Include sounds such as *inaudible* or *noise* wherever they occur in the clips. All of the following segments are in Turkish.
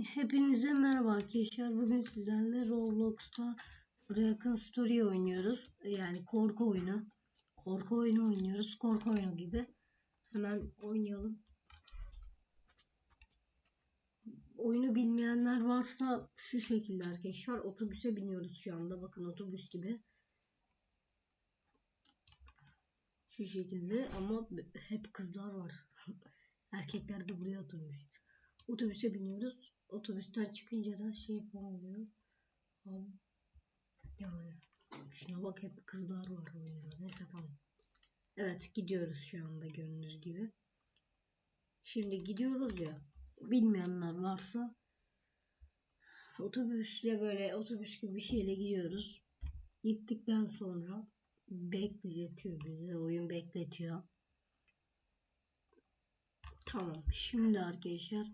Hepinize merhaba arkadaşlar. Bugün sizlerle Roblox'ta Dragon Story oynuyoruz. Yani korku oyunu. Korku oyunu oynuyoruz. Korku oyunu gibi. Hemen oynayalım. Oyunu bilmeyenler varsa şu şekilde arkadaşlar. Otobüse biniyoruz şu anda. Bakın otobüs gibi. Şu şekilde ama hep kızlar var. *laughs* Erkekler de buraya oturmuş. Otobüse biniyoruz. Otobüsten çıkınca da şey. Abi, yani şuna bak hep kızlar var oyunda. Neyse tamam. Evet gidiyoruz şu anda gördüğünüz gibi. Şimdi gidiyoruz ya. Bilmeyenler varsa otobüsle böyle otobüs gibi bir şeyle gidiyoruz. Gittikten sonra bekletiyor bizi. Oyun bekletiyor. Tamam. Şimdi arkadaşlar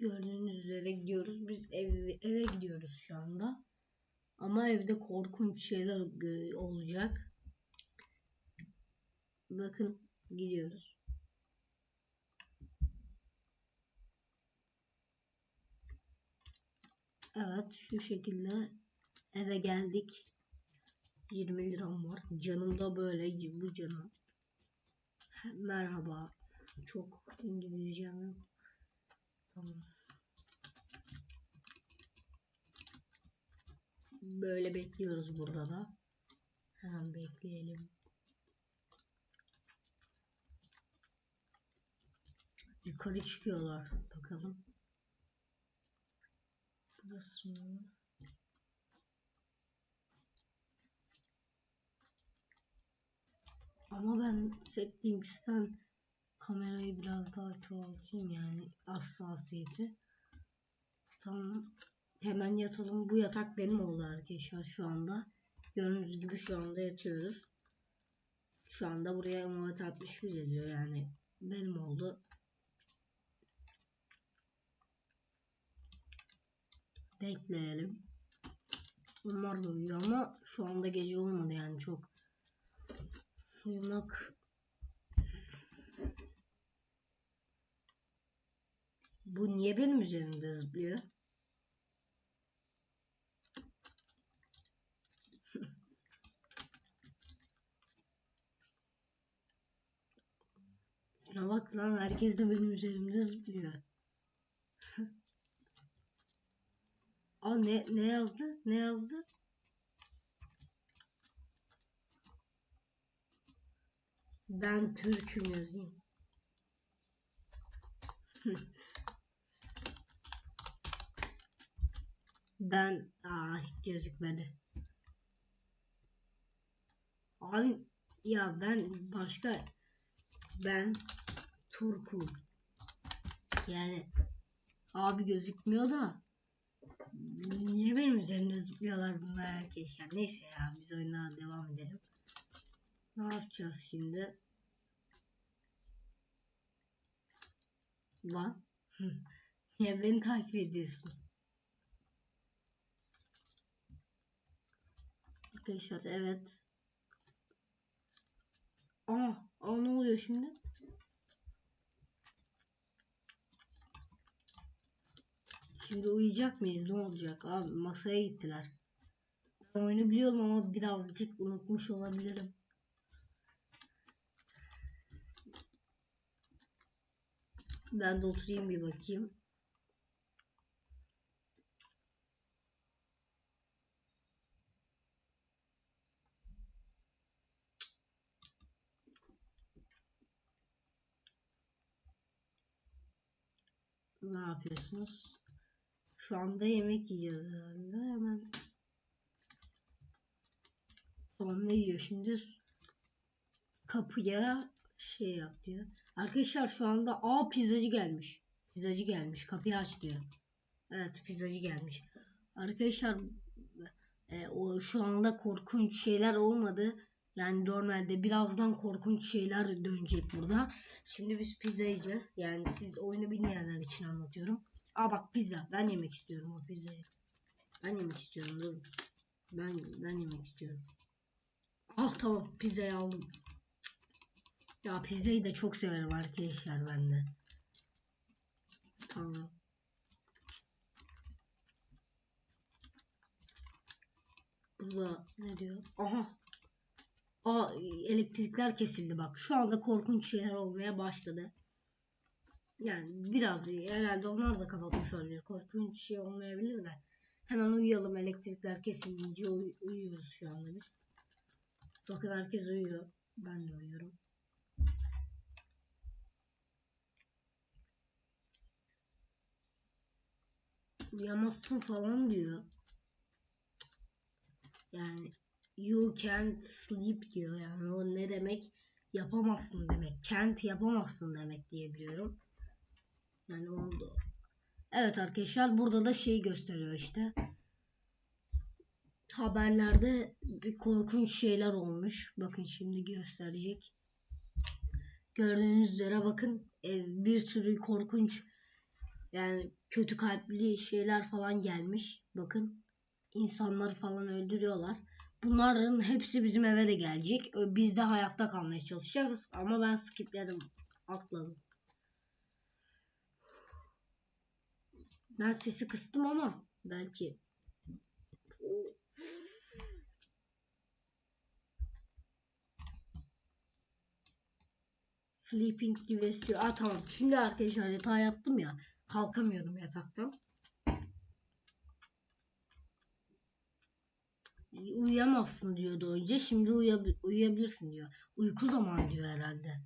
gördüğünüz üzere gidiyoruz. Biz ev, eve gidiyoruz şu anda. Ama evde korkunç şeyler e, olacak. Bakın gidiyoruz. Evet şu şekilde eve geldik. 20 liram var. Canım da böyle bu canım. Merhaba. Çok İngilizcem yok. Böyle bekliyoruz burada da. Hemen bekleyelim. Yukarı çıkıyorlar. Bakalım. Burası mı? Ama ben settings'ten kamerayı biraz daha çoğaltayım yani hassasiyeti. Tamam. Hemen yatalım. Bu yatak benim oldu arkadaşlar şu anda. Gördüğünüz gibi şu anda yatıyoruz. Şu anda buraya Muhammed 61 yazıyor yani. Benim oldu. Bekleyelim. Onlar da uyuyor ama şu anda gece olmadı yani çok uyumak Bu niye benim üzerimde zıplıyor? *laughs* Şuna bak lan herkes de benim üzerimde zıplıyor. *laughs* Aa ne ne yazdı? Ne yazdı? Ben Türk'üm yazayım. *laughs* ben aa gözükmedi. Abi ya ben başka ben Turkum. Yani abi gözükmüyor da niye benim üzerimde zıplıyorlar bunlar arkadaşlar. Neyse ya biz oyuna devam edelim. Ne yapacağız şimdi? Lan. *laughs* Niye beni takip ediyorsun? Arkadaşlar evet. Aa, aa ne oluyor şimdi? Şimdi uyuyacak mıyız? Ne olacak? Abi masaya gittiler. Ben oyunu biliyorum ama birazcık unutmuş olabilirim. Ben de oturayım bir bakayım. Ne yapıyorsunuz? Şu anda yemek yiyeceğiz herhalde. Hemen ne diyor şimdi? Kapıya şey yap diyor. Arkadaşlar şu anda a pizzacı gelmiş. Pizzacı gelmiş. Kapıyı aç diyor. Evet pizzacı gelmiş. Arkadaşlar e, o şu anda korkunç şeyler olmadı. Yani normalde birazdan korkunç şeyler dönecek burada. Şimdi biz pizza yiyeceğiz. Yani siz oyunu bilmeyenler için anlatıyorum. Aa bak pizza. Ben yemek istiyorum o pizzayı. Ben yemek istiyorum. Dur. Ben ben yemek istiyorum. Ah tamam pizzayı aldım. Ya pizzayı da çok severim arkadaşlar ben de. Tamam. Burada ne diyor? Aha Aa elektrikler kesildi bak. Şu anda korkunç şeyler olmaya başladı. Yani biraz herhalde onlar da kapatmış olabilir. Korkunç şey olmayabilir de. Hemen uyuyalım. Elektrikler kesilince uy- uyuyoruz şu anda biz. Bakın herkes uyuyor. Ben de uyuyorum. Uyuyamazsın falan diyor. Yani you can't sleep diyor. Yani o ne demek? Yapamazsın demek. Can't yapamazsın demek diye biliyorum. Yani oldu. Evet arkadaşlar burada da şey gösteriyor işte. Haberlerde bir korkunç şeyler olmuş. Bakın şimdi gösterecek. Gördüğünüz üzere bakın e, bir sürü korkunç yani kötü kalpli şeyler falan gelmiş. Bakın insanları falan öldürüyorlar. Bunların hepsi bizim eve de gelecek. Biz de hayatta kalmaya çalışacağız. Ama ben skipledim. Atladım. Ben sesi kıstım ama belki Sleeping device diyor. Aa tamam. Şimdi arkadaşlar yatağa yattım ya. Kalkamıyorum yataktan. Uyuyamazsın diyordu önce. Şimdi uyuyabi- uyuyabilirsin diyor. Uyku zamanı diyor herhalde.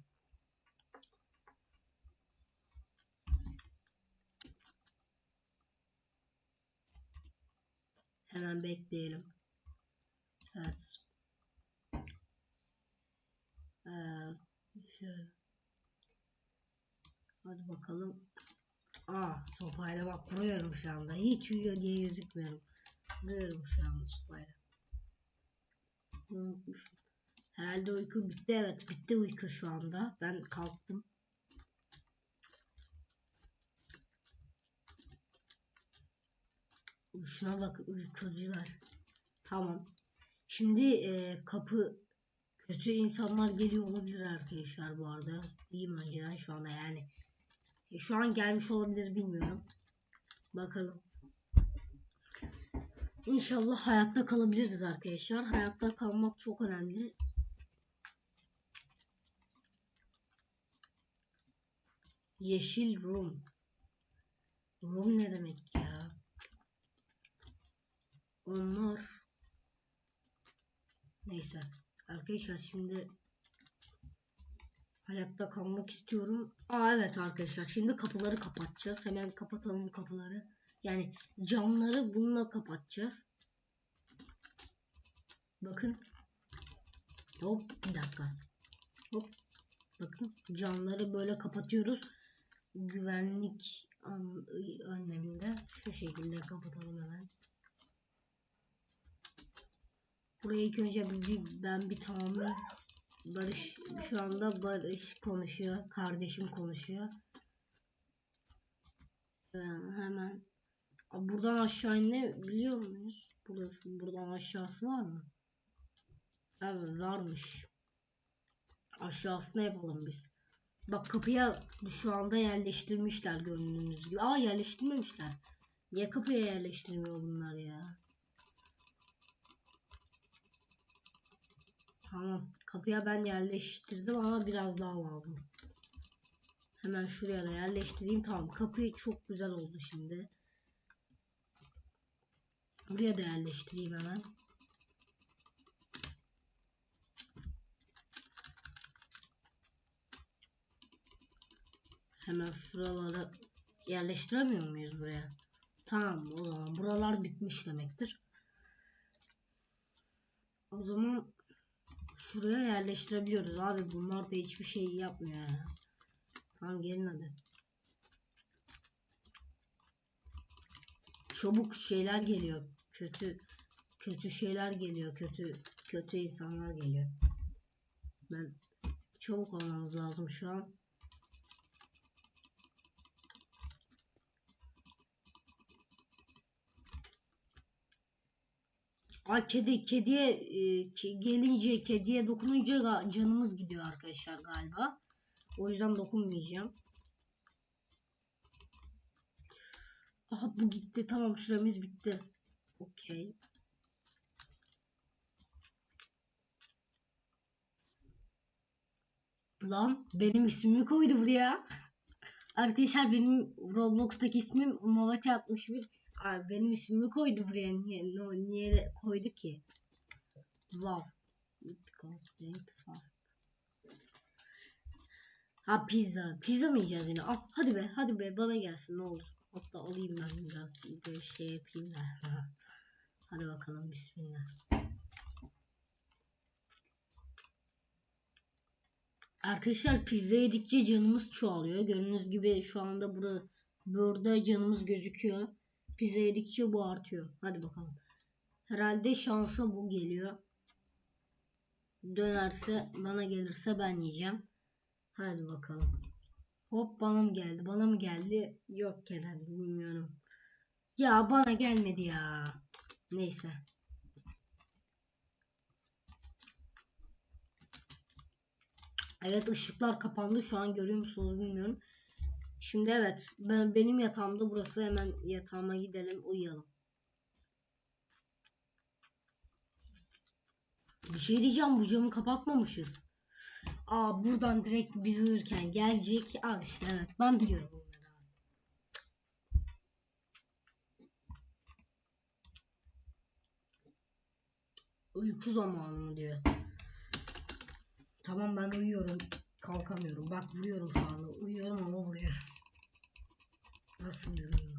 Hemen bekleyelim. Evet. Ee, şöyle. Hadi bakalım. Aa sopayla bak vuruyorum şu anda. Hiç uyuyor diye gözükmüyorum. Vuruyorum şu anda sopayla. Unutmuşum. Herhalde uyku bitti. Evet bitti uyku şu anda. Ben kalktım. Şuna bak uykucular. Tamam. Şimdi e, kapı kötü insanlar geliyor olabilir arkadaşlar bu arada. Diyeyim önceden şu anda yani. E, Şu an gelmiş olabilir bilmiyorum. Bakalım. İnşallah hayatta kalabiliriz arkadaşlar. Hayatta kalmak çok önemli. Yeşil room. Room ne demek ya? Onlar Neyse. Arkadaşlar şimdi hayatta kalmak istiyorum. Aa evet arkadaşlar şimdi kapıları kapatacağız. Hemen kapatalım kapıları. Yani camları bununla kapatacağız. Bakın. Hop bir dakika. Hop. Bakın camları böyle kapatıyoruz. Güvenlik önleminde şu şekilde kapatalım hemen. Burayı ilk önce bir, ben bir tamamlayayım. Barış şu anda Barış konuşuyor. Kardeşim konuşuyor. Ee, hemen Buradan aşağı inebiliyor muyuz? Burası buradan aşağısı var mı? Evet varmış. Aşağısına yapalım biz. Bak kapıya şu anda yerleştirmişler gördüğünüz gibi. Aa yerleştirmemişler. Niye kapıya yerleştirmiyor bunlar ya? Tamam. Kapıya ben yerleştirdim ama biraz daha lazım. Hemen şuraya da yerleştireyim. Tamam. Kapıyı çok güzel oldu şimdi. Buraya da yerleştireyim hemen. Hemen şuraları yerleştiremiyor muyuz buraya? Tamam o zaman buralar bitmiş demektir. O zaman şuraya yerleştirebiliyoruz abi. Bunlar da hiçbir şey yapmıyor ya. Tamam gelin hadi. Çabuk şeyler geliyor. Kötü kötü şeyler geliyor. Kötü kötü insanlar geliyor. Ben çabuk olmamız lazım şu an. Ay kedi kediye e, ki- gelince kediye dokununca canımız gidiyor arkadaşlar galiba. O yüzden dokunmayacağım. Aha bu gitti. Tamam süremiz bitti. OK. Lan benim ismimi koydu buraya. Arkadaşlar benim Roblox'taki ismim Mavati 61. Abi benim ismimi koydu buraya. Niye, no, niye koydu ki? Wow. It goes blank fast. Ha pizza. Pizza mı yiyeceğiz yine? Ah, hadi be hadi be bana gelsin ne olur. Hatta alayım ben biraz böyle şey yapayım da hadi bakalım bismillah. Arkadaşlar pizza yedikçe canımız çoğalıyor. Gördüğünüz gibi şu anda burada burada canımız gözüküyor. Pizza yedikçe bu artıyor. Hadi bakalım. Herhalde şansa bu geliyor. Dönerse bana gelirse ben yiyeceğim. Hadi bakalım. Hop bana mı geldi? Bana mı geldi? Yok herhalde bilmiyorum. Ya bana gelmedi ya. Neyse. Evet ışıklar kapandı. Şu an görüyor musunuz bilmiyorum. Şimdi evet ben benim yatağımda burası. Hemen yatağıma gidelim uyuyalım. Bir şey diyeceğim bu camı kapatmamışız. Aa buradan direkt biz uyurken gelecek. Al işte evet ben biliyorum Uyku zamanı mı diyor. Tamam ben uyuyorum. Kalkamıyorum. Bak vuruyorum şu anda. Uyuyorum ama vuruyorum. Nasıl vuruyorum.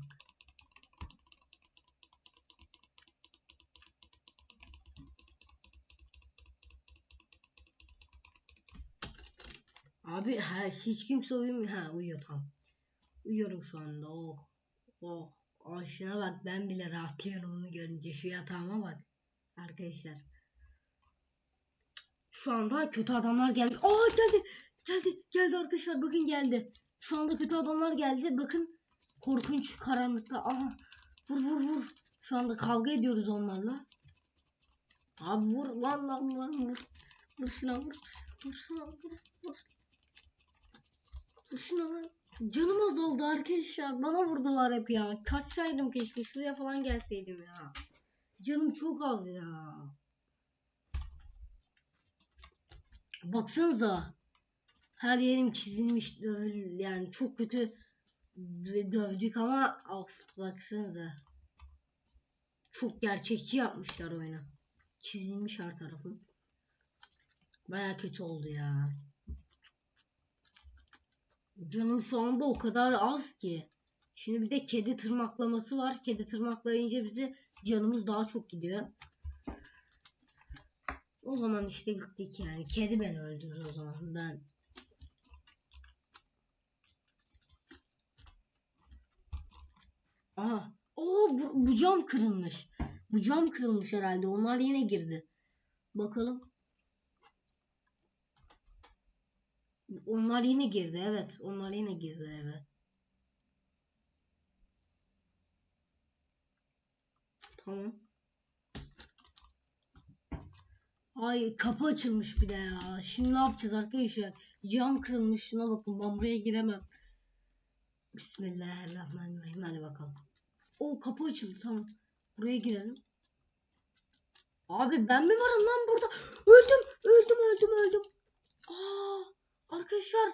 Abi ha, hiç kimse uyumuyor. Ha uyuyor tam. Uyuyorum şu anda. Oh. Oh. Şuna bak ben bile rahatlıyorum onu görünce. Şu yatağıma bak. Arkadaşlar. Şu anda kötü adamlar gelmiş. Aa geldi. Geldi. Geldi arkadaşlar. Bakın geldi. Şu anda kötü adamlar geldi. Bakın. Korkunç karanlıkta. Aha. Vur vur vur. Şu anda kavga ediyoruz onlarla. Abi vur lan lan lan vur. Vur şuna vur. Vur şuna vur. Vur. Vur şuna lan. Canım azaldı arkadaşlar. Bana vurdular hep ya. Kaçsaydım keşke. Şuraya falan gelseydim ya. Canım çok az ya. Baksanıza. Her yerim çizilmiş. dövül- Yani çok kötü dövdük ama of baksanıza. Çok gerçekçi yapmışlar oyunu. Çizilmiş her tarafım. Baya kötü oldu ya. Canım şu anda o kadar az ki. Şimdi bir de kedi tırmaklaması var. Kedi tırmaklayınca bizi canımız daha çok gidiyor. O zaman işte gittik yani. Kedi beni öldürdü o zaman. Ben Aa, o bu, bu cam kırılmış. Bu cam kırılmış herhalde. Onlar yine girdi. Bakalım. Onlar yine girdi. Evet, onlar yine girdi eve. Tamam. Ay kapı açılmış bir de ya. Şimdi ne yapacağız arkadaşlar? Cam kırılmış. Şuna bakın ben buraya giremem. Bismillahirrahmanirrahim. Hadi bakalım. O kapı açıldı tamam. Buraya girelim. Abi ben mi varım lan burada? Öldüm, öldüm, öldüm, öldüm. Aa, arkadaşlar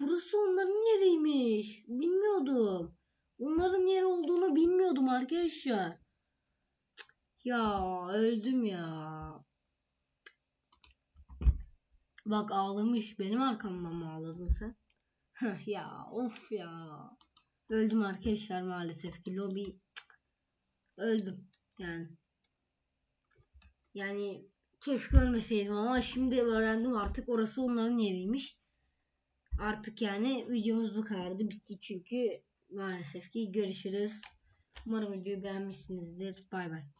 burası onların yeriymiş. Bilmiyordum. Onların yeri olduğunu bilmiyordum arkadaşlar. Ya öldüm ya. Bak ağlamış. Benim arkamdan mı ağladın sen? Ya of ya. Öldüm arkadaşlar maalesef ki lobi öldüm yani. Yani keşke ölmeseydim ama şimdi öğrendim artık orası onların yeriymiş. Artık yani videomuz bu kadardı bitti çünkü maalesef ki görüşürüz. Umarım videoyu beğenmişsinizdir. Bay bay.